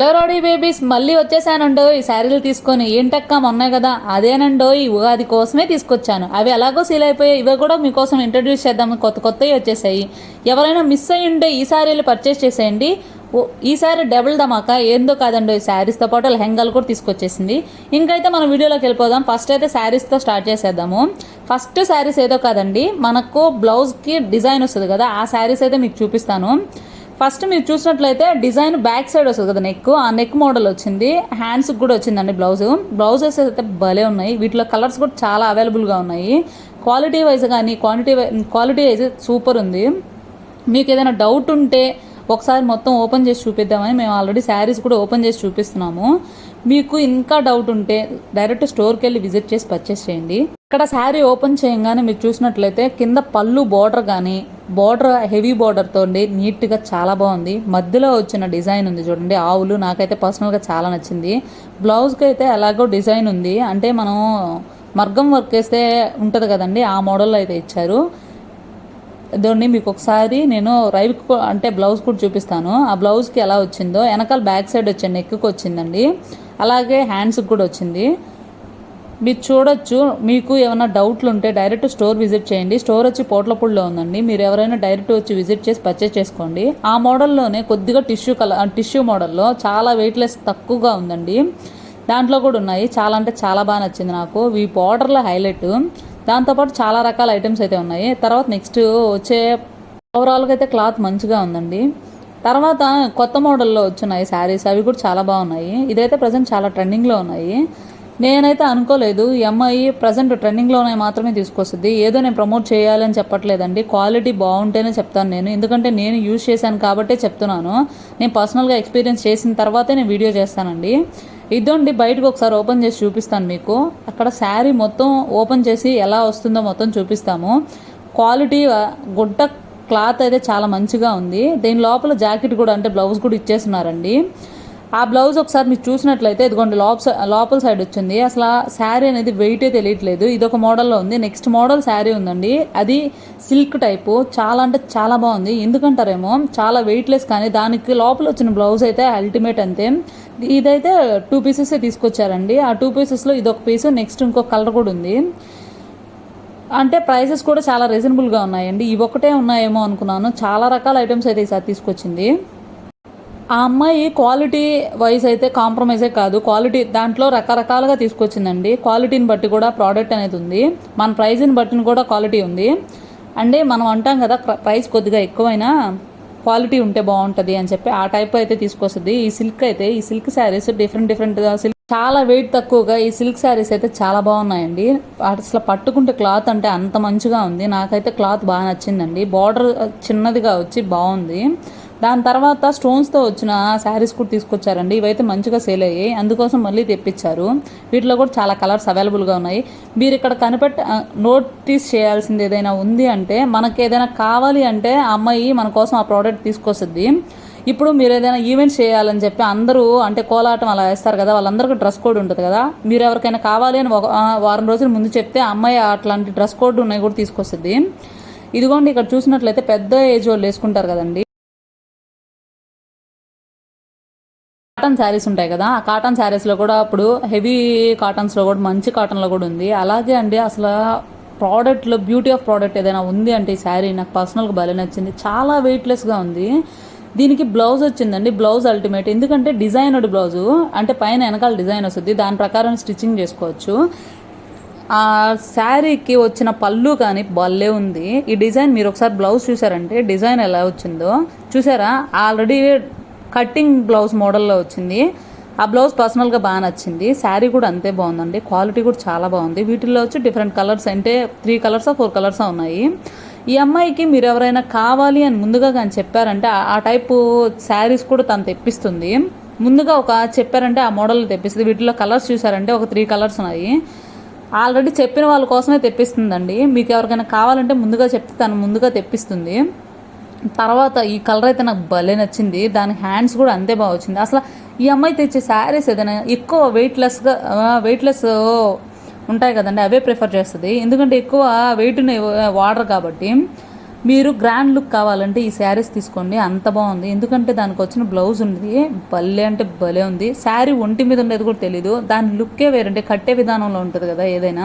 హలోరోడి babies మళ్ళీ వచ్చేసానండో ఈ శారీలు తీసుకొని ఏంటక్క మొన్నాయి కదా అదేనండో ఈ ఉగాది కోసమే తీసుకొచ్చాను. అవి ఎలాగో సీల్ అయిపోయాయి ఇవి కూడా మీకోసం ఇంట్రడ్యూస్ చేద్దాం కొత్త కొత్తవి వచ్చేసాయి. ఎవరైనా మిస్ అయ్యి ఉంటే ఈ శారీలు పర్చేస్ చేసేయండి. ఈసారి ఈ సారీ డబుల్ ధమాకా ఏందో కాదండో ఈ శారీస్తో పాటు లెహంగాలు కూడా తీసుకొచ్చేసింది. ఇంకైతే మనం వీడియోలోకి వెళ్ళిపోదాం. ఫస్ట్ అయితే శారీస్తో స్టార్ట్ చేసేద్దాము. ఫస్ట్ శారీస్ ఏదో కాదండి మనకు బ్లౌజ్కి డిజైన్ వస్తుంది కదా ఆ శారీస్ అయితే మీకు చూపిస్తాను. ఫస్ట్ మీరు చూసినట్లయితే డిజైన్ బ్యాక్ సైడ్ వస్తుంది కదా నెక్ ఆ నెక్ మోడల్ వచ్చింది. హ్యాండ్స్కి కూడా వచ్చిందండి బ్లౌజ్ బ్లౌజెస్ అయితే భలే ఉన్నాయి. వీటిలో కలర్స్ కూడా చాలా అవైలబుల్గా ఉన్నాయి. క్వాలిటీ వైజ్ కానీ క్వాంటిటీ క్వాలిటీ వైజ్ సూపర్ ఉంది. మీకు ఏదైనా డౌట్ ఉంటే ఒకసారి మొత్తం ఓపెన్ చేసి చూపిద్దామని మేము ఆల్రెడీ శారీస్ కూడా ఓపెన్ చేసి చూపిస్తున్నాము. మీకు ఇంకా డౌట్ ఉంటే డైరెక్ట్ స్టోర్కి వెళ్ళి విజిట్ చేసి పర్చేస్ చేయండి. ఇక్కడ శారీ ఓపెన్ చేయగానే మీరు చూసినట్లయితే కింద పళ్ళు బార్డర్ కానీ బార్డర్ హెవీ బార్డర్తో ఉండి నీట్గా చాలా బాగుంది. మధ్యలో వచ్చిన డిజైన్ ఉంది చూడండి ఆవులు నాకైతే పర్సనల్గా చాలా నచ్చింది. బ్లౌజ్కి అయితే ఎలాగో డిజైన్ ఉంది. అంటే మనం మర్గం వర్క్ వేస్తే ఉంటుంది కదండి ఆ మోడల్లో అయితే ఇచ్చారు. ఇదండి మీకు ఒకసారి నేను రైవ్ అంటే బ్లౌజ్ కూడా చూపిస్తాను. ఆ బ్లౌజ్కి ఎలా వచ్చిందో వెనకాల బ్యాక్ సైడ్ వచ్చింది నెక్కి వచ్చిందండి. అలాగే హ్యాండ్స్కి కూడా వచ్చింది. మీరు చూడొచ్చు మీకు ఏమైనా డౌట్లు ఉంటే డైరెక్ట్ స్టోర్ విజిట్ చేయండి. స్టోర్ వచ్చి పోట్లపూడిలో ఉందండి. మీరు ఎవరైనా డైరెక్ట్ వచ్చి విజిట్ చేసి పర్చేస్ చేసుకోండి. ఆ మోడల్లోనే కొద్దిగా టిష్యూ కలర్ టిష్యూ మోడల్లో చాలా వెయిట్లెస్ తక్కువగా ఉందండి. దాంట్లో కూడా ఉన్నాయి. చాలా అంటే చాలా బాగా నచ్చింది నాకు. ఈ బార్డర్లో హైలైట్ దాంతోపాటు చాలా రకాల ఐటమ్స్ అయితే ఉన్నాయి. తర్వాత నెక్స్ట్ వచ్చే ఓవరాల్గా అయితే క్లాత్ మంచిగా ఉందండి. తర్వాత కొత్త మోడల్లో వచ్చినాయి శారీస్ అవి కూడా చాలా బాగున్నాయి. ఇదైతే ప్రజెంట్ చాలా ట్రెండింగ్లో ఉన్నాయి. నేనైతే అనుకోలేదు ఎంఐ ప్రజెంట్ ట్రెండింగ్లోనే మాత్రమే తీసుకొస్తుంది. ఏదో నేను ప్రమోట్ చేయాలని చెప్పట్లేదండి. క్వాలిటీ బాగుంటేనే చెప్తాను నేను. ఎందుకంటే నేను యూజ్ చేశాను కాబట్టే చెప్తున్నాను. నేను పర్సనల్గా ఎక్స్పీరియన్స్ చేసిన తర్వాతే నేను వీడియో చేస్తానండి. ఇదండి బయటకు ఒకసారి ఓపెన్ చేసి చూపిస్తాను మీకు. అక్కడ శారీ మొత్తం ఓపెన్ చేసి ఎలా వస్తుందో మొత్తం చూపిస్తాము. క్వాలిటీ గుడ్డ క్లాత్ అయితే చాలా మంచిగా ఉంది. దీని లోపల జాకెట్ కూడా అంటే బ్లౌజ్ కూడా ఇచ్చేస్తున్నారండి. ఆ బ్లౌజ్ ఒకసారి మీరు చూసినట్లయితే ఇదిగోండి లోపల లోపల సైడ్ వచ్చింది. అసలు ఆ శారీ అనేది వెయిటే తెలియట్లేదు. ఇది ఒక మోడల్లో ఉంది. నెక్స్ట్ మోడల్ శారీ ఉందండి. అది సిల్క్ టైపు. చాలా అంటే చాలా బాగుంది. ఎందుకంటారేమో చాలా వెయిట్లెస్ కానీ దానికి లోపల వచ్చిన బ్లౌజ్ అయితే అల్టిమేట్ అంతే. ఇదైతే టూ పీసెస్ తీసుకొచ్చారండి. ఆ టూ పీసెస్లో ఇది ఒక పీస్ నెక్స్ట్ ఇంకో కలర్ కూడా ఉంది. అంటే ప్రైసెస్ కూడా చాలా రీజనబుల్గా ఉన్నాయండి. ఇవి ఒకటే ఉన్నాయేమో అనుకున్నాను. చాలా రకాల ఐటమ్స్ అయితే ఈసారి తీసుకొచ్చింది. ఆ అమ్మాయి క్వాలిటీ వైజ్ అయితే కాంప్రమైజే కాదు. క్వాలిటీ దాంట్లో రకరకాలుగా తీసుకొచ్చిందండి. క్వాలిటీని బట్టి కూడా ప్రోడక్ట్ అనేది ఉంది. మన ప్రైజ్ని బట్టి కూడా క్వాలిటీ ఉంది. అంటే మనం అంటాం కదా ప్రైస్ కొద్దిగా ఎక్కువైనా క్వాలిటీ ఉంటే బాగుంటుంది అని చెప్పి ఆ టైప్ అయితే తీసుకొస్తుంది. ఈ సిల్క్ అయితే ఈ silk saris different different silk చాలా వెయిట్ తక్కువగా ఈ సిల్క్ శారీస్ అయితే చాలా బాగున్నాయండి. అసలు పట్టుకుంటే క్లాత్ అంటే అంత మంచిగా ఉంది. నాకైతే క్లాత్ బాగా నచ్చిందండి. బార్డర్ చిన్నదిగా వచ్చి బాగుంది. దాని తర్వాత స్టోన్స్తో వచ్చిన శారీస్ కూడా తీసుకొచ్చారండి. ఇవైతే మంచిగా సేల్ అయ్యాయి. అందుకోసం మళ్ళీ తెప్పించారు. వీటిలో కూడా చాలా కలర్స్ అవైలబుల్గా ఉన్నాయి. మీరు ఇక్కడ కనిపెట్ట నోటీస్ చేయాల్సింది ఏదైనా ఉంది అంటే మనకి ఏదైనా కావాలి అంటే ఆ అమ్మాయి మన కోసం ఆ ప్రోడక్ట్ తీసుకొస్తుంది. ఇప్పుడు మీరు ఏదైనా ఈవెంట్స్ చేయాలని చెప్పి అందరూ అంటే కోలాటం అలా వేస్తారు కదా వాళ్ళందరికీ డ్రెస్ కోడ్ ఉంటుంది కదా. మీరు ఎవరికైనా కావాలి అని ఒక వారం రోజుల ముందు చెప్తే అమ్మాయి అట్లాంటి డ్రెస్ కోడ్ ఉన్నాయి కూడా తీసుకొస్తుంది. ఇదిగోండి ఇక్కడ చూసినట్లయితే పెద్ద ఏజ్ వాళ్ళు వేసుకుంటారు కదండి. కాటన్ శారీస్ ఉంటాయి కదా ఆ కాటన్ శారీస్లో కూడా అప్పుడు హెవీ కాటన్స్లో కూడా మంచి కాటన్లో కూడా ఉంది. అలాగే అండి అసలు ప్రోడక్ట్లో బ్యూటీ ఆఫ్ ప్రోడక్ట్ ఏదైనా ఉంది అంటే ఈ శారీ నాకు పర్సనల్గా భలే నచ్చింది. చాలా వెయిట్లెస్గా ఉంది. దీనికి బ్లౌజ్ వచ్చిందండి బ్లౌజ్ అల్టిమేట్ ఎందుకంటే డిజైనర్డ్ బ్లౌజు అంటే పైన వెనకాల డిజైన్ వస్తుంది. దాని ప్రకారం స్టిచ్చింగ్ చేసుకోవచ్చు. ఆ శారీకి వచ్చిన పళ్ళు కానీ భలే ఉంది. ఈ డిజైన్ మీరు ఒకసారి బ్లౌజ్ చూసారంటే డిజైన్ ఎలా వచ్చిందో చూసారా? ఆల్రెడీ కట్టింగ్ బ్లౌజ్ మోడల్లో వచ్చింది. ఆ బ్లౌజ్ పర్సనల్గా బాగా నచ్చింది. శారీ కూడా అంతే బాగుందండి. క్వాలిటీ కూడా చాలా బాగుంది. వీటిల్లో వచ్చి డిఫరెంట్ కలర్స్ అంటే త్రీ కలర్స్ ఫోర్ కలర్స్ ఉన్నాయి. ఈ అమ్మాయికి మీరు ఎవరైనా కావాలి అని ముందుగా కానీ చెప్పారంటే ఆ- టైపు శారీస్ కూడా తను తెప్పిస్తుంది. ముందుగా ఒక చెప్పారంటే ఆ మోడల్ తెప్పిస్తుంది. వీటిలో కలర్స్ చూసారంటే ఒక త్రీ కలర్స్ ఉన్నాయి. ఆల్రెడీ చెప్పిన వాళ్ళ కోసమే తెప్పిస్తుందండి. మీకు ఎవరికైనా కావాలంటే ముందుగా చెప్తే తను ముందుగా తెప్పిస్తుంది. తర్వాత ఈ కలర్ అయితే నాకు భలే నచ్చింది. దాని హ్యాండ్స్ కూడా అంతే బాగా వచ్చింది. అసలు ఈ అమ్మాయి తెచ్చే శారీస్ ఏదైనా ఎక్కువ వెయిట్లెస్గా వెయిట్లెస్ ఉంటాయి కదండి అవే ప్రిఫర్ చేస్తుంది. ఎందుకంటే ఎక్కువ వెయిట్ని వాడరు కాబట్టి మీరు గ్రాండ్ లుక్ కావాలంటే ఈ శారీస్ తీసుకోండి అంత బాగుంది. ఎందుకంటే దానికి వచ్చిన బ్లౌజ్ ఉంది భలే అంటే భలే ఉంది. శారీ ఒంటి మీద ఉండేది కూడా తెలీదు. దాని లుక్కే వేరంటే కట్టే విధానంలో ఉంటుంది కదా ఏదైనా.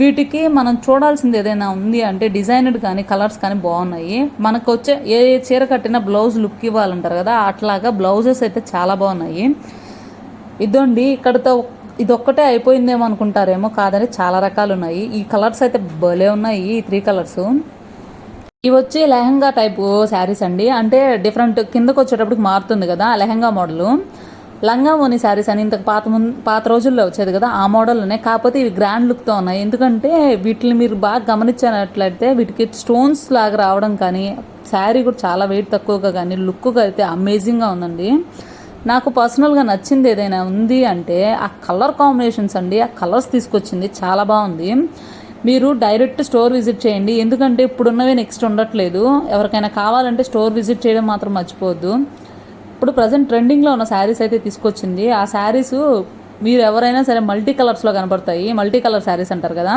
వీటికి మనం చూడాల్సింది ఏదైనా ఉంది అంటే డిజైనడ్ కానీ కలర్స్ కానీ బాగున్నాయి. మనకు వచ్చే ఏ చీర కట్టినా బ్లౌజ్ లుక్ ఇవ్వాలంటారు కదా అట్లాగా బ్లౌజెస్ అయితే చాలా బాగున్నాయి. ఇదండి ఇక్కడతో ఇదొక్కటే అయిపోయిందేమో అనుకుంటారేమో కాదని చాలా రకాలు ఉన్నాయి ఈ కలర్స్ అయితే భలే ఉన్నాయి ఈ త్రీ కలర్స్. ఇవి వచ్చి లెహంగా టైపు శారీస్ అండి. అంటే డిఫరెంట్ కిందకు వచ్చేటప్పటికి మారుతుంది కదా లెహంగా మోడల్ లంగా ఓని శారీస్ అని ఇంతకు పాత ముందు పాత రోజుల్లో వచ్చేది కదా ఆ మోడల్లోనే కాకపోతే ఇవి గ్రాండ్ లుక్తో ఉన్నాయి. ఎందుకంటే వీటిని మీరు బాగా గమనించినట్లయితే వీటికి స్టోన్స్ లాగా రావడం కానీ శారీ కూడా చాలా వెయిట్ తక్కువగా కానీ లుక్గా అయితే అమేజింగ్గా ఉందండి. నాకు పర్సనల్గా నచ్చింది ఏదైనా ఉంది అంటే ఆ కలర్ కాంబినేషన్స్ అండి ఆ కలర్స్ తీసుకొచ్చింది చాలా బాగుంది. మీరు డైరెక్ట్ స్టోర్ విజిట్ చేయండి ఎందుకంటే ఇప్పుడున్నవి నెక్స్ట్ ఉండట్లేదు. ఎవరికైనా కావాలంటే స్టోర్ విజిట్ చేయడం మాత్రం మర్చిపోవద్దు. ఇప్పుడు ప్రజెంట్ ట్రెండింగ్లో ఉన్న శారీస్ అయితే తీసుకొచ్చింది. ఆ శారీస్ మీరు ఎవరైనా సరే మల్టీ కలర్స్లో కనపడతాయి మల్టీ కలర్ శారీస్ అంటారు కదా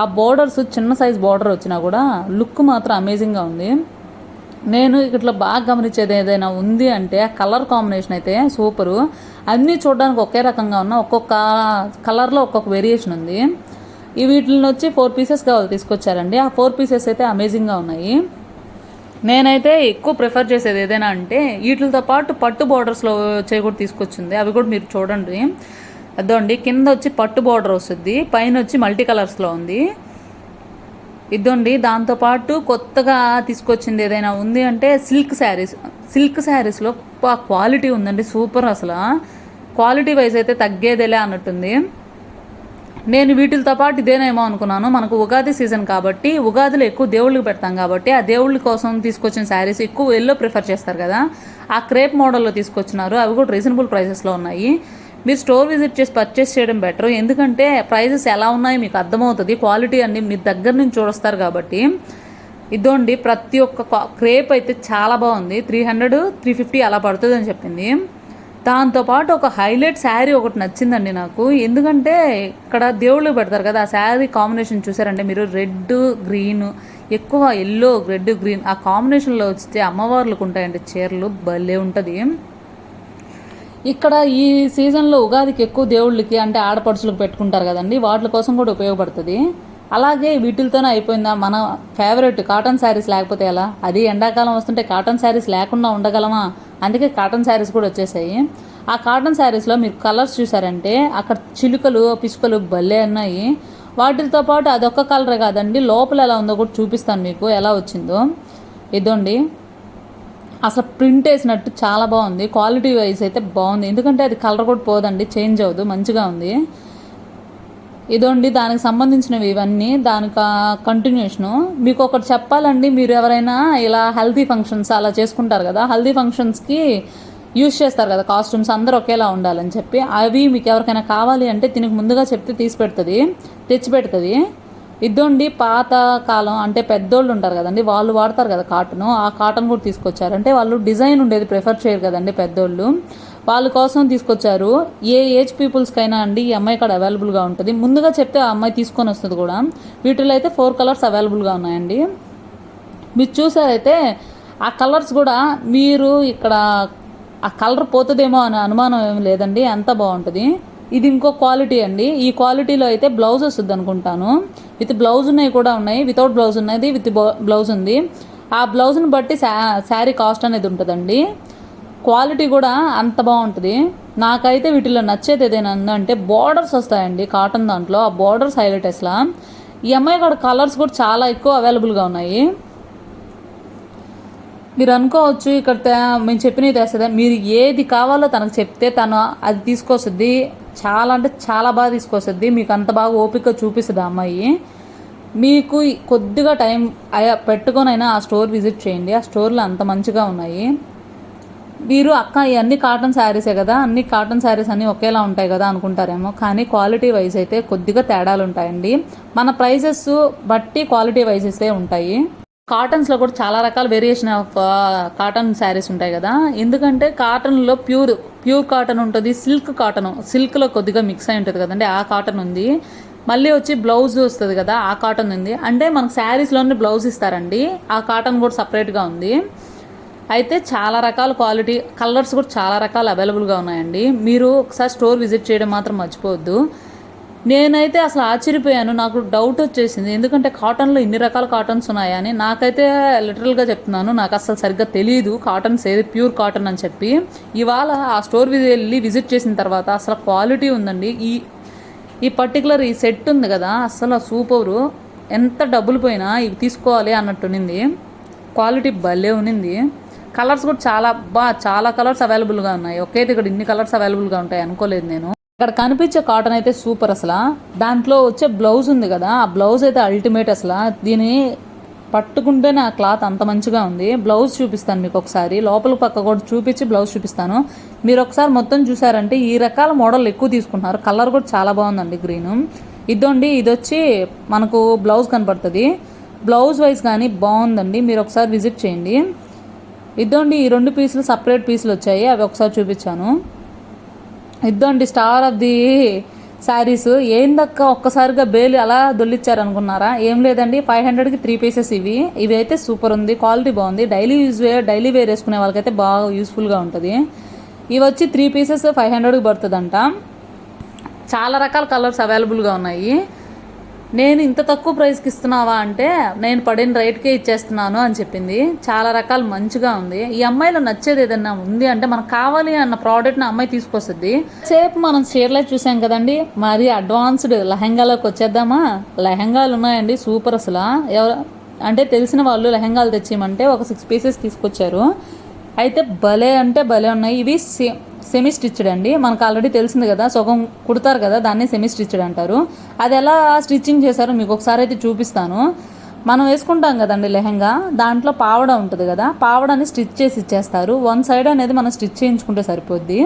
ఆ బోర్డర్స్ చిన్న సైజ్ బోర్డర్ వచ్చినా కూడా లుక్ మాత్రం అమేజింగ్గా ఉంది. నేను ఇట్లా బాగా గమనించేది ఏదైనా ఉంది అంటే ఆ కలర్ కాంబినేషన్ అయితే సూపరు. అన్నీ చూడడానికి ఒకే రకంగా ఉన్న ఒక్కొక్క కలర్లో ఒక్కొక్క వేరియేషన్ ఉంది. ఈ వీటిని వచ్చి ఫోర్ పీసెస్గా కావాలి తీసుకొచ్చారండి. ఆ ఫోర్ పీసెస్ అయితే అమేజింగ్గా ఉన్నాయి. నేనైతే ఎక్కువ ప్రిఫర్ చేసేది ఏదైనా అంటే వీటితో పాటు పట్టు బార్డర్స్లో వచ్చేవి కూడా తీసుకొచ్చింది. అవి కూడా మీరు చూడండి. అదోండి కింద వచ్చి పట్టు బార్డర్ వస్తుంది పైన వచ్చి మల్టీ కలర్స్లో ఉంది. ఇదండి దాంతోపాటు కొత్తగా తీసుకొచ్చింది ఏదైనా ఉంది అంటే సిల్క్ శారీస్. సిల్క్ శారీస్లో క్వాలిటీ ఉందండి సూపర్ అసలు. క్వాలిటీ వైజ్ అయితే తగ్గేదేలే అన్నట్టుంది. నేను వీటితో పాటు ఇదేనేమో అనుకున్నాను మనకు ఉగాది సీజన్ కాబట్టి ఉగాదిలో ఎక్కువ దేవుళ్ళకి పెడతాం కాబట్టి ఆ దేవుళ్ళ కోసం తీసుకొచ్చిన శారీస్ ఎక్కువ ఎల్లో ప్రిఫర్ చేస్తారు కదా. ఆ క్రేప్ మోడల్లో తీసుకొచ్చినారు అవి కూడా రీజనబుల్ ప్రైసెస్లో ఉన్నాయి. మీరు స్టోర్ విజిట్ చేసి పర్చేస్ చేయడం బెటర్. ఎందుకంటే ప్రైజెస్ ఎలా ఉన్నాయో మీకు అర్థమవుతుంది. క్వాలిటీ అన్ని మీ దగ్గర నుంచి చూడొస్తారు కాబట్టి. ఇదోండి ప్రతి ఒక్క క్రేప్ అయితే చాలా బాగుంది. త్రీ హండ్రెడ్ త్రీ ఫిఫ్టీ అలా పడుతుంది అని చెప్పింది. దాంతోపాటు ఒక హైలైట్ శారీ ఒకటి నచ్చిందండి నాకు. ఎందుకంటే ఇక్కడ దేవుళ్ళు పెడతారు కదా ఆ శారీ కాంబినేషన్ చూసారంటే మీరు రెడ్ గ్రీన్ ఎక్కువ ఎల్లో రెడ్ గ్రీన్ ఆ కాంబినేషన్లో వస్తే అమ్మవార్లకు ఉంటాయండి చీరలు భలే ఉంటుంది. ఇక్కడ ఈ సీజన్లో ఉగాదికి ఎక్కువ దేవుళ్ళకి అంటే ఆడపడుచులకు పెట్టుకుంటారు కదండి వాటి కోసం కూడా ఉపయోగపడుతుంది. అలాగే వీటితోనే అయిపోయిందా? మన ఫేవరెట్ కాటన్ శారీస్ లేకపోతే ఎలా? అది ఎండాకాలం వస్తుంటే కాటన్ శారీస్ లేకుండా ఉండగలమా? అందుకే కాటన్ శారీస్ కూడా వచ్చేసాయి. ఆ కాటన్ శారీస్లో మీరు కలర్స్ చూసారంటే అక్కడ చిలుకలు పిసుకలు భలే ఉన్నాయి. వాటితో పాటు అదొక్క కలరే కాదండి లోపల ఎలా ఉందో కూడా చూపిస్తాను మీకు ఎలా వచ్చిందో. ఇదండి. అసలు ప్రింట్ వేసినట్టు చాలా బాగుంది. క్వాలిటీ వైజ్ అయితే బాగుంది. ఎందుకంటే అది కలర్ కూడా పోదండి చేంజ్ అవ్వదు మంచిగా ఉంది. ఇదండి దానికి సంబంధించినవి ఇవన్నీ దానికి కంటిన్యూషను మీకు ఒకటి చెప్పాలండి మీరు ఎవరైనా ఇలా హెల్దీ ఫంక్షన్స్ అలా చేసుకుంటారు కదా హెల్దీ ఫంక్షన్స్కి యూజ్ చేస్తారు కదా కాస్ట్యూమ్స్ అందరూ ఒకేలా ఉండాలని చెప్పి అవి మీకు ఎవరికైనా కావాలి అంటే దీనికి ముందుగా చెప్తే తీసి పెడుతుంది తెచ్చి పెడుతుంది. ఇద్దండి పాత కాలం అంటే పెద్దోళ్ళు ఉంటారు కదండి వాళ్ళు వాడతారు కదా కాటన్. ఆ కాటన్ కూడా తీసుకొచ్చారు. అంటే వాళ్ళు డిజైన్ ఉండేది ప్రిఫర్ చేయరు కదండి పెద్దోళ్ళు. వాళ్ళ కోసం తీసుకొచ్చారు. ఏ ఏజ్ పీపుల్స్కైనా అండి ఈ అమ్మాయి ఇక్కడ అవైలబుల్గా ఉంటుంది. ముందుగా చెప్తే ఆ అమ్మాయి తీసుకొని వస్తుంది కూడా. వీటిలో అయితే ఫోర్ కలర్స్ అవైలబుల్గా ఉన్నాయండి. మీరు చూసారైతే ఆ కలర్స్ కూడా మీరు ఇక్కడ ఆ కలర్ పోతుందేమో అనే అనుమానం ఏమి లేదండి. అంత బాగుంటుంది. ఇది ఇంకో క్వాలిటీ అండి. ఈ క్వాలిటీలో అయితే బ్లౌజ్ వస్తుంది అనుకుంటాను. విత్ బ్లౌజ్ ఉన్నాయి కూడా ఉన్నాయి. వితౌట్ బ్లౌజ్ ఉన్నది విత్ బ్లౌజ్ ఉంది. ఆ బ్లౌజ్ని బట్టి శా శారీ కాస్ట్ అనేది ఉంటుందండి. క్వాలిటీ కూడా అంత బాగుంటుంది. నాకైతే వీటిలో నచ్చేది ఏదైనా ఉందంటే బార్డర్స్ వస్తాయండి కాటన్ దాంట్లో. ఆ బార్డర్స్ హైలైట్ అసలు ఈ అమ్మాయి కూడా కలర్స్ కూడా చాలా ఎక్కువ అవైలబుల్గా ఉన్నాయి. మీరు అనుకోవచ్చు ఇక్కడ మేము చెప్పినవి తెస్తుంది మీరు ఏది కావాలో తనకు చెప్తే తను అది తీసుకొస్తుంది. చాలా అంటే చాలా బాగా తీసుకొస్తుంది. మీకు అంత బాగా ఓపిక చూపిస్తుంది అమ్మాయి. మీకు కొద్దిగా టైం పెట్టుకొనైనా ఆ స్టోర్ విజిట్ చేయండి. ఆ స్టోర్లో అంత మంచిగా ఉన్నాయి. మీరు అక్క ఇవన్నీ కాటన్ శారీసే కదా అన్ని కాటన్ శారీస్ అన్నీ ఒకేలా ఉంటాయి కదా అనుకుంటారేమో. కానీ క్వాలిటీ వైజ్ అయితే కొద్దిగా తేడాలు ఉంటాయండి. మన ప్రైజెస్ బట్టి క్వాలిటీ వైజెస్ ఉంటాయి. కాటన్స్లో కూడా చాలా రకాల వేరియేషన్ ఆఫ్ కాటన్ శారీస్ ఉంటాయి కదా. ఎందుకంటే కాటన్లో ప్యూర్ ప్యూర్ కాటన్ ఉంటుంది సిల్క్ కాటన్ సిల్క్లో కొద్దిగా మిక్స్ అయి ఉంటుంది కదండి ఆ కాటన్ ఉంది. మళ్ళీ వచ్చి బ్లౌజ్ వస్తుంది కదా ఆ కాటన్ ఉంది. అంటే మనకు శారీస్లోనే బ్లౌజ్ ఇస్తారండి ఆ కాటన్ కూడా సపరేట్గా ఉంది. అయితే చాలా రకాల క్వాలిటీ కలర్స్ కూడా చాలా రకాలు అవైలబుల్గా ఉన్నాయండి. మీరు ఒకసారి స్టోర్ విజిట్ చేయడం మాత్రం మర్చిపోవద్దు. నేనైతే అసలు ఆశ్చర్యపోయాను. నాకు డౌట్ వచ్చేసింది. ఎందుకంటే కాటన్లో ఇన్ని రకాల కాటన్స్ ఉన్నాయని నాకైతే లిటరల్గా చెప్తున్నాను. నాకు అసలు సరిగ్గా తెలియదు కాటన్స్ ఏది? ప్యూర్ కాటన్ అని చెప్పి. ఇవాళ ఆ స్టోర్ వెళ్ళి విజిట్ చేసిన తర్వాత అసలు క్వాలిటీ ఉందండి. ఈ ఈ పర్టికులర్ ఈ సెట్ ఉంది కదా అసలు సూపరు ఎంత డబ్బులు పోయినా ఇవి తీసుకోవాలి అన్నట్టునింది క్వాలిటీ భలే ఉన్నింది. కలర్స్ కూడా చాలా బా చాలా కలర్స్ అవైలబుల్గా ఉన్నాయి. ఒకే ఇక్కడ ఇన్ని కలర్స్ అవైలబుల్గా ఉంటాయి అనుకోలేదు నేను. ఇక్కడ కనిపించే కాటన్ అయితే సూపర్ అసలు. దాంట్లో వచ్చే బ్లౌజ్ ఉంది కదా ఆ బ్లౌజ్ అయితే అల్టిమేట్ అసలు. దీని పట్టుకుంటేనే ఆ క్లాత్ అంత మంచిగా ఉంది. బ్లౌజ్ చూపిస్తాను మీకు ఒకసారి. లోపల పక్క కూడా చూపించి బ్లౌజ్ చూపిస్తాను. మీరు ఒకసారి మొత్తం చూసారంటే ఈ రకాల మోడల్ ఎక్కువ తీసుకుంటున్నారు. కలర్ కూడా చాలా బాగుందండి గ్రీన్. ఇదండి ఇది వచ్చి మనకు బ్లౌజ్ కనపడుతుంది. బ్లౌజ్ వైజ్ కానీ బాగుందండి. మీరు ఒకసారి విజిట్ చేయండి. ఇదండి ఈ రెండు పీసులు సపరేట్ పీసులు వచ్చాయి. అవి ఒకసారి చూపించాను. ఇద్దండి స్టార్ ఆఫ్ ది శారీస్ ఏందక్క ఒక్కసారిగా బేలు అలా దొల్లిచ్చారు అనుకున్నారా ఏం లేదండి ఫైవ్ హండ్రెడ్కి త్రీ పీసెస్ ఇవి ఇవి. అయితే సూపర్ ఉంది క్వాలిటీ బాగుంది. డైలీ యూజ్ డైలీ వేర్ వేసుకునే వాళ్ళకైతే బాగా యూస్ఫుల్గా ఉంటుంది. ఇవి వచ్చి త్రీ పీసెస్ ఫైవ్ హండ్రెడ్కి పడుతుందంట. చాలా రకాల కలర్స్ అవైలబుల్గా ఉన్నాయి. నేను ఇంత తక్కువ ప్రైస్కి ఇస్తున్నావా అంటే నేను పడిన రేట్కే ఇచ్చేస్తున్నాను అని చెప్పింది. చాలా రకాలు మంచిగా ఉంది. ఈ అమ్మాయిలో నచ్చేది ఏదన్నా ఉంది అంటే మనకు కావాలి అన్న ప్రోడక్ట్ని అమ్మాయి తీసుకొస్తుంది. సేపు మనం చీరలే చూసాం కదండి. మరి అడ్వాన్స్డ్ లెహెంగాలోకి వచ్చేద్దామా? లెహెంగాలు ఉన్నాయండి సూపర్ అసలు. ఎవరు అంటే తెలిసిన వాళ్ళు లెహెంగాలు తెచ్చేయమంటే ఒక సిక్స్ పీసెస్ తీసుకొచ్చారు. అయితే భలే అంటే భలే ఉన్నాయి. ఇవి సేమ్ సెమీ స్టిచ్డ్ అండి మనకు ఆల్రెడీ తెలిసింది కదా సగం కుడతారు కదా దాన్ని సెమీ స్టిచ్డ్ అంటారు. అది ఎలా స్టిచ్చింగ్ చేశారో మీకు ఒకసారి అయితే చూపిస్తాను. మనం వేసుకుంటాం కదండి లెహంగా దాంట్లో పావడ ఉంటుంది కదా పావడాన్ని స్టిచ్ చేసి ఇచ్చేస్తారు. వన్ సైడ్ అనేది మనం స్టిచ్ చేయించుకుంటే సరిపోద్ది.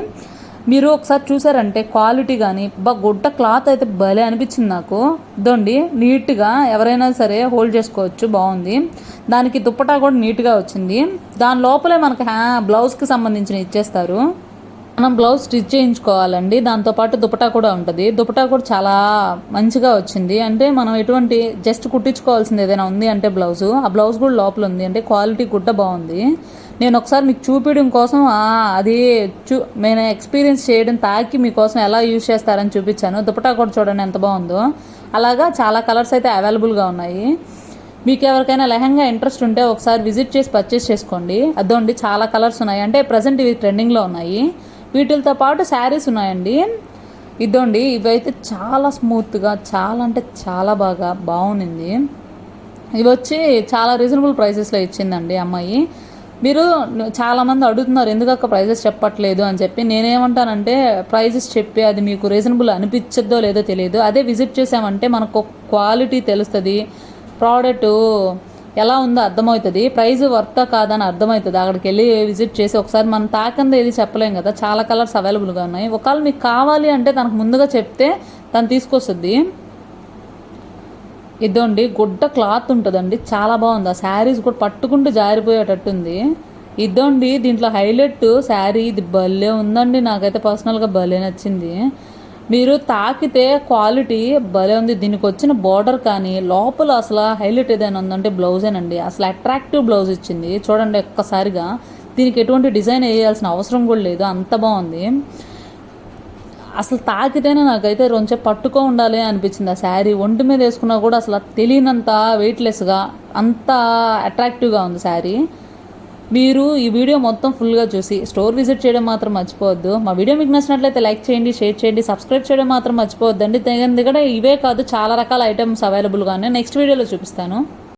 మీరు ఒకసారి చూసారంటే క్వాలిటీ కానీ బా గుడ్డ క్లాత్ అయితే భలే అనిపించింది నాకు. దొండి నీట్గా ఎవరైనా సరే హోల్డ్ చేసుకోవచ్చు బాగుంది. దానికి దుప్పటా కూడా నీట్గా వచ్చింది. దాని లోపలే మనకి హ్యా బ్లౌజ్కి సంబంధించిన ఇచ్చేస్తారు. మనం బ్లౌజ్ స్టిచ్ చేయించుకోవాలండి. దాంతోపాటు దుపటా కూడా ఉంటుంది. దుపటా కూడా చాలా మంచిగా వచ్చింది. అంటే మనం ఎటువంటి జస్ట్ కుట్టించుకోవాల్సింది ఏదైనా ఉంది అంటే బ్లౌజ్. ఆ బ్లౌజ్ కూడా లోపల ఉంది. అంటే క్వాలిటీ గుడ్డ బాగుంది. నేను ఒకసారి మీకు చూపించడం కోసం అది చూ నేను ఎక్స్పీరియన్స్ చేయడం తాకి మీకోసం ఎలా యూజ్ చేస్తారని చూపించాను. దుపటా కూడా చూడండి ఎంత బాగుందో. అలాగా చాలా కలర్స్ అయితే అవైలబుల్గా ఉన్నాయి. మీకు ఎవరికైనా లెహంగా ఇంట్రెస్ట్ ఉంటే ఒకసారి విజిట్ చేసి పర్చేస్ చేసుకోండి. అదోండి చాలా కలర్స్ ఉన్నాయి. అంటే ప్రజెంట్ ఇవి ట్రెండింగ్లో ఉన్నాయి. వీటితో పాటు శారీస్ ఉన్నాయండి. ఇదండి ఇవైతే చాలా స్మూత్గా చాలా అంటే చాలా బాగా బాగుంది ఇవి వచ్చి చాలా రీజనబుల్ ప్రైసెస్లో ఇచ్చిందండి అమ్మాయి. మీరు చాలామంది అడుగుతున్నారు ఎందుకక్క ప్రైజెస్ చెప్పట్లేదు? అని చెప్పి. నేనేమంటానంటే ప్రైజెస్ చెప్పి అది మీకు రీజనబుల్ అనిపించద్దో లేదో తెలియదు. అదే విజిట్ చేసామంటే మనకు క్వాలిటీ తెలుస్తుంది. ప్రోడక్ట్ ఎలా ఉందో అర్థమవుతుంది. ప్రైజ్ వర్తా కాదని అర్థమవుతుంది. అక్కడికి వెళ్ళి విజిట్ చేసి ఒకసారి మనం తాకంది ఏది చెప్పలేం కదా. చాలా కలర్స్ అవైలబుల్గా ఉన్నాయి. ఒకవేళ మీకు కావాలి అంటే తనకు ముందుగా చెప్తే తను తీసుకొస్తుంది. ఇదండి గుడ్డ క్లాత్ ఉంటుందండి. చాలా బాగుంది. ఆ శారీస్ కూడా పట్టుకుంటూ జారిపోయేటట్టుంది. ఇదండి దీంట్లో హైలైట్ శారీ. ఇది భలే ఉందండి. నాకైతే పర్సనల్గా భలే నచ్చింది. మీరు తాకితే క్వాలిటీ భలే ఉంది. దీనికి వచ్చిన బార్డర్ కానీ లోపల అసలు హైలైట్ ఏదైనా ఉందంటే బ్లౌజేనండి అసలు అట్రాక్టివ్ బ్లౌజ్ ఇచ్చింది. చూడండి ఒక్కసారిగా. దీనికి ఎటువంటి డిజైన్ వేయాల్సిన అవసరం కూడా లేదు. అంత బాగుంది. అసలు తాకితేనే నాకైతే రొంచే పట్టుకో ఉండాలి అనిపించింది. ఆ శారీ ఒంటి మీద వేసుకున్నా కూడా అసలు తెలియనంత వెయిట్లెస్గా అంత అట్రాక్టివ్గా ఉంది శారీ. మీరు ఈ వీడియో మొత్తం ఫుల్గా చూసి స్టోర్ విజిట్ చేయడం మాత్రం మర్చిపోవద్దు. మా వీడియో మీకు నచ్చినట్లయితే లైక్ చేయండి షేర్ చేయండి సబ్స్క్రైబ్ చేయడం మాత్రం మర్చిపోవద్దండి. దగ్గర ఇవే కాదు చాలా రకాల ఐటమ్స్ అవైలబుల్గానే నెక్స్ట్ వీడియోలో చూపిస్తాను.